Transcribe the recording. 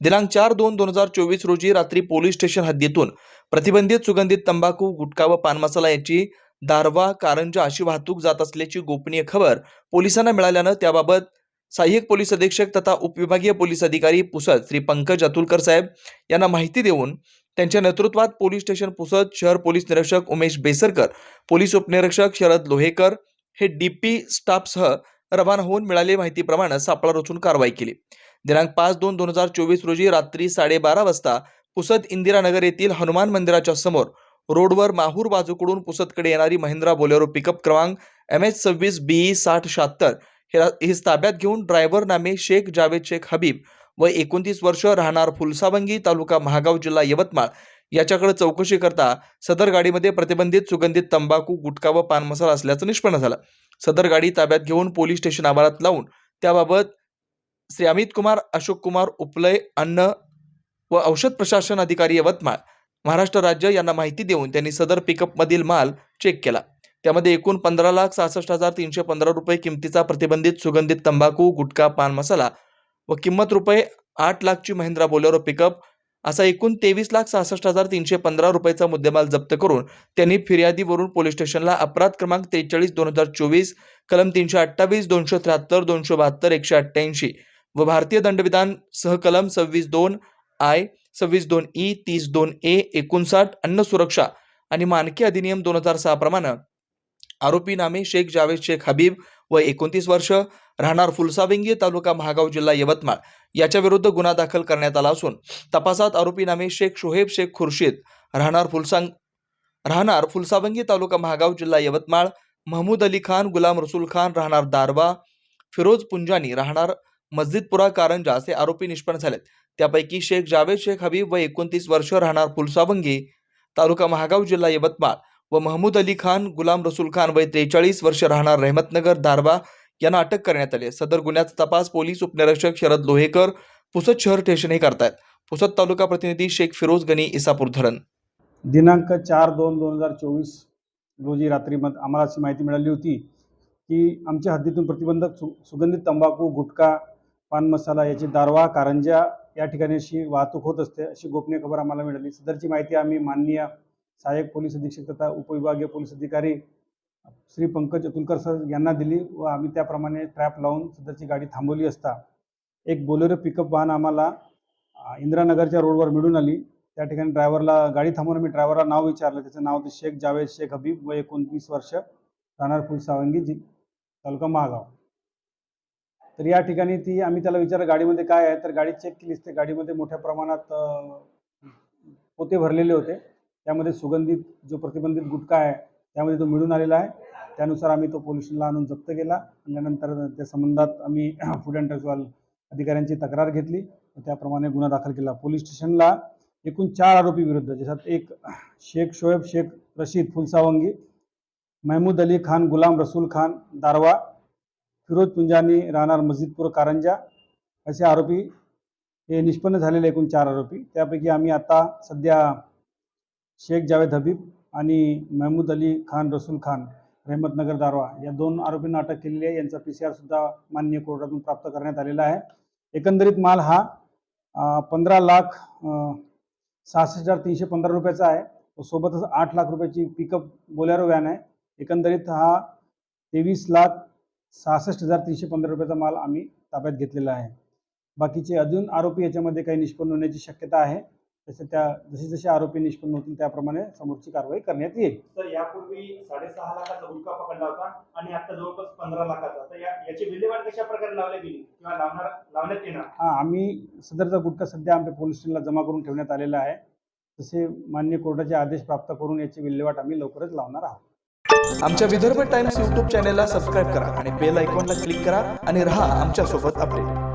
दिनांक चार दोन दोन हजार चोवीस रोजी रात्री पोलीस स्टेशन हद्दीतून प्रतिबंधित सुगंधित तंबाखू गुटखा व पान मसाला याची दारवा कारंजा अशी वाहतूक जात असल्याची गोपनीय खबर पोलिसांना मिळाल्यानं त्याबाबत सहाय्यक पोलीस अधीक्षक तथा उपविभागीय पोलीस अधिकारी पुसद श्री पंकज अतुलकर साहेब यांना माहिती देऊन त्यांच्या नेतृत्वात पोलीस स्टेशन पुसद शहर पोलीस निरीक्षक उमेश बेसरकर पोलीस उपनिरीक्षक शरद लोहेकर हे डी पी स्टाफसह रवाना होऊन मिळालेल्या माहितीप्रमाणे सापळा रचून कारवाई केली. दिनांक पाच दोन दोन हजार चोवीस रोजी रात्री साडेबारा वाजता पुसद इंदिरानगर येथील हनुमान मंदिराच्या समोर रोडवर माहूर बाजूकडून पुसदकडे येणारी महिंद्रा बोलेरो पिकअप क्रमांक एम एच सव्वीस बीई साठ शहात्तर हे ही ताब्यात घेऊन ड्रायव्हर नामे शेख जावेद शेख हबीब व एकोणतीस वर्ष राहणार फुलसावंगी तालुका महागाव जिल्हा यवतमाळ याच्याकडे चौकशी करता सदर गाडीमध्ये प्रतिबंधित सुगंधित तंबाखू गुटखा व पान मसाला असल्याचं निष्पन्न झालं. सदर गाडी ताब्यात घेऊन पोलीस स्टेशन आवारात लावून त्याबाबत श्री अमित कुमार अशोक कुमार उपलय अन्न व औषध प्रशासन अधिकारी यवतमाळ महाराष्ट्र राज्य यांना माहिती देऊन त्यांनी सदर पिकअपमधील माल चेक केला. त्यामध्ये एकूण पंधरा लाख सहासष्ट हजार तीनशे पंधरा रुपये किमतीचा प्रतिबंधित सुगंधित तंबाखू गुटखा पान मसाला व किंमत रुपये आठ लाखची महिंद्रा बोलेरो पिकअप असा एकूण तेवीस लाख सहासष्ट हजार तीनशे पंधरा रुपयाचा मुद्देमाल जप्त करून त्यांनी फिर्यादीवरून पोलीस स्टेशनला अपराध क्रमांक त्रेचाळीस दोन हजार चोवीस कलम तीनशे अठ्ठावीस दोनशे त्र्याहत्तर दोनशे बहात्तर एकशे अठ्ठ्याऐंशी व भारतीय दंडविधान सहकलम सव्वीस दोन आय सव्वीस दोन ई तीस दोन ए एकोणसाठ अन्न सुरक्षा आणि मानकी अधिनियम दोन हजार सहा प्रमाणे आरोपी नामे शेख जावेद शेख हबीब व एकोणतीस वर्ष राहणार फुलसाविंगी तालुका महागाव जिल्हा यवतमाळ. याच्या विरुद्ध गुन्हा दाखल करण्यात आला असून तपासात आरोपी नामे शेख शोहेब शेख खुर्शीद राहणार फुलसांग राहणार फुलसावंगी तालुका महागाव जिल्हा यवतमाळ महमूद अली खान गुलाम रसूल खान राहणार दारवा फिरोज पुंजानी राहणार मस्जिदपुरा कारंजा असे आरोपी निष्पन्न झालेत. त्यापैकी शेख जावेद शेख हबीब व एकोणतीस वर्ष राहणार फुलसावंगी तालुका महागाव जिल्हा यवतमाळ. व महमूद अली खान गुलाम रसूल खान वय त्रेचाळीस वर्ष राहणार रहमतनगर दारवा यांना अटक करण्यात आली सदर गुन्ह्याचा तपास पोलीस उपनिरीक्षक शरद लोहेकर पुसद शहर स्टेशन हे करतायत. पुसद तालुका प्रतिनिधी शेख फिरोज गनी इसापूर धरण. दिनांक चार दोन दोन हजार चोवीस रोजी रात्री मध आम्हाला अशी माहिती मिळाली होती की आमच्या हद्दीतून प्रतिबंधक सु सुगंधित तंबाखू गुटखा पान मसाला याची दारवा कारंजा या ठिकाणी अशी वाहतूक होत असते अशी गोपनीय खबर आम्हाला मिळाली. सदरची माहिती आम्ही माननीय सहाय्यक पोलीस अधीक्षक तथा उपविभागीय पोलीस अधिकारी श्री पंकज अतुलकर सर यांना दिली व आम्ही त्याप्रमाणे ट्रॅप लावून सदरची गाडी थांबवली असता. एक बोलेरो पिकअप वाहन आम्हाला इंदिरानगरच्या रोडवर मिळून आली. त्या ठिकाणी ड्रायव्हरला गाडी थांबवून मी ड्रायव्हरला नाव विचारलं. त्याचं नाव ते शेख जावेद शेख हबीब व एकोणतीस वर्ष राहणार फुलसावंगी जी तालुका महागाव. तर या ठिकाणी ती आम्ही त्याला विचारलं गाडीमध्ये काय आहे? तर गाडी चेक केली असते गाडीमध्ये मोठ्या प्रमाणात पोते भरलेले होते. त्यामध्ये सुगंधित जो प्रतिबंधित गुटखा आहे त्यामध्ये तो मिळून आलेला आहे. त्यानुसार आम्ही तो पोलीस आणून जप्त केला. आणल्यानंतर त्या संबंधात आम्ही फूड अँड ड्रग्जवाल अधिकाऱ्यांची तक्रार घेतली त्याप्रमाणे गुन्हा दाखल केला. पोलीस स्टेशनला एकूण चार आरोपी विरुद्ध ज्याच्यात एक शेख शोएब शेख रशीद फुलसावंगी महमूद अली खान गुलाम रसूल खान दारवा फिरोज पुंजानी राहणार मस्जिदपूर कारंजा असे आरोपी हे निष्पन्न झालेले एकूण चार आरोपी. त्यापैकी आम्ही आता सध्या शेख जावेद हबीब आणि महमूद अली खान रसूल खान रहमतनगर दारवा या दोन आरोपींना अटक केलेली आहे. यांचा पी सी आर सुद्धा मान्य कोर्टातून प्राप्त करण्यात आलेला आहे. एकंदरीत माल हा पंधरा लाख सहासष्ट हजार तीनशे पंधरा रुपयाचा आहे. व सोबतच आठ लाख रुपयाची पिकअप बोलेरो व्हॅन आहे. एकंदरीत हा तेवीस लाख सहासष्ट हजार तीनशे पंधरा रुपयाचा माल आम्ही ताब्यात घेतलेला आहे. बाकीचे अजून आरोपी याच्यामध्ये काही निष्पन्न होण्याची शक्यता आहे. तसे त्या जसे जसे आरोपी निष्पन्न होतील त्याप्रमाणे समोरची कारवाई करण्यात येईल. तर यापूर्वी साडेसहा लाखाचा गुटखा पकडला होता आणि आता जवळपास पंधरा लाखाचा. तर या याची विल्हेवाट कशा प्रकारे लावली गेली? किंवा लावणार लावण्यात येणार? हा आम्ही सदरचा गुटखा सध्या आमच्या पोलीस स्टेशनला जमा करून ठेवण्यात आलेला आहे. तसे मान्य कोर्टाचे आदेश प्राप्त करून याची विल्हेवाट आम्ही लवकरच लावणार आहोत. आमच्या विदर्भ टाइम्स युट्यूब चॅनेलला सबस्क्राईब करा आणि बेल आयकॉनला क्लिक करा आणि रहा आमच्यासोबत अपडेट.